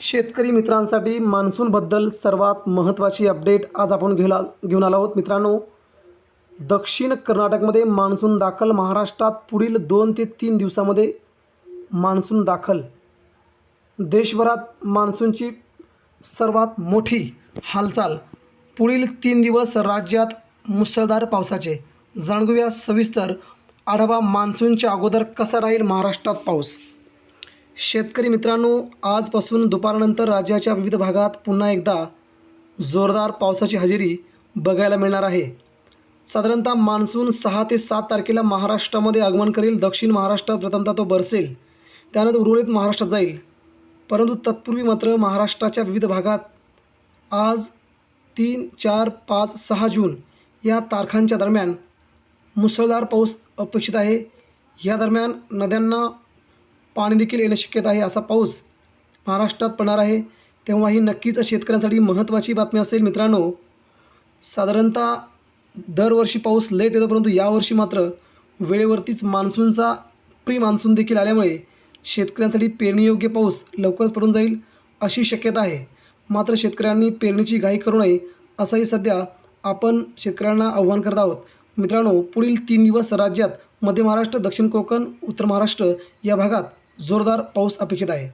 शेतकरी मित्रांसाठी मान्सूनबद्दल सर्वात महत्त्वाची अपडेट आज आपण घेला घेऊन आलो आहोत. मित्रांनो दक्षिण कर्नाटकमध्ये मान्सून दाखल महाराष्ट्रात पुढील दोन ते तीन दिवसामध्ये मान्सून दाखल. देशभरात मान्सूनची सर्वात मोठी हालचाल. पुढील तीन दिवस राज्यात मुसळधार पावसाचे. जाणून सविस्तर आढावा मान्सूनच्या अगोदर कसा राहील महाराष्ट्रात पाऊस? शेतकरी मित्रांनो आजपासून दुपारनंतर राज्याच्या विविध भागात पुन्हा एकदा जोरदार पावसाची हजेरी बघायला मिळणार आहे. साधारणतः मान्सून सहा ते सात तारखेला महाराष्ट्रामध्ये आगमन करेल. दक्षिण महाराष्ट्रात प्रथमतः तो बरसेल. त्यानंतर उर्वरित महाराष्ट्रात जाईल. परंतु तत्पूर्वी मात्र महाराष्ट्राच्या विविध भागात आज तीन चार पाच सहा जून या तारखांच्या दरम्यान मुसळधार पाऊस अपेक्षित आहे. या दरम्यान नद्यांना पाणी देखील येण्याची शक्यता आहे असा पाऊस महाराष्ट्रात पडणार आहे. तेव्हा ही नक्कीच शेतकऱ्यांसाठी महत्त्वाची बातमी असेल मित्रांनो. साधारणतः दरवर्षी पाऊस लेट येतो परंतु यावर्षी मात्र वेळेवरतीच मान्सूनचा प्री मान्सून देखील आल्यामुळे शेतकऱ्यांसाठी पेरणीयोग्य पाऊस लवकरच पडून जाईल अशी शक्यता आहे. मात्र शेतकऱ्यांनी पेरणीची घाई करू नये असंही सध्या आपण शेतकऱ्यांना आव्हान करत आहोत. मित्रांनो पुढील तीन दिवस राज्यात मध्य महाराष्ट्र दक्षिण कोकण उत्तर महाराष्ट्र या भागात जोरदार पाऊस अपेक्षित आहे.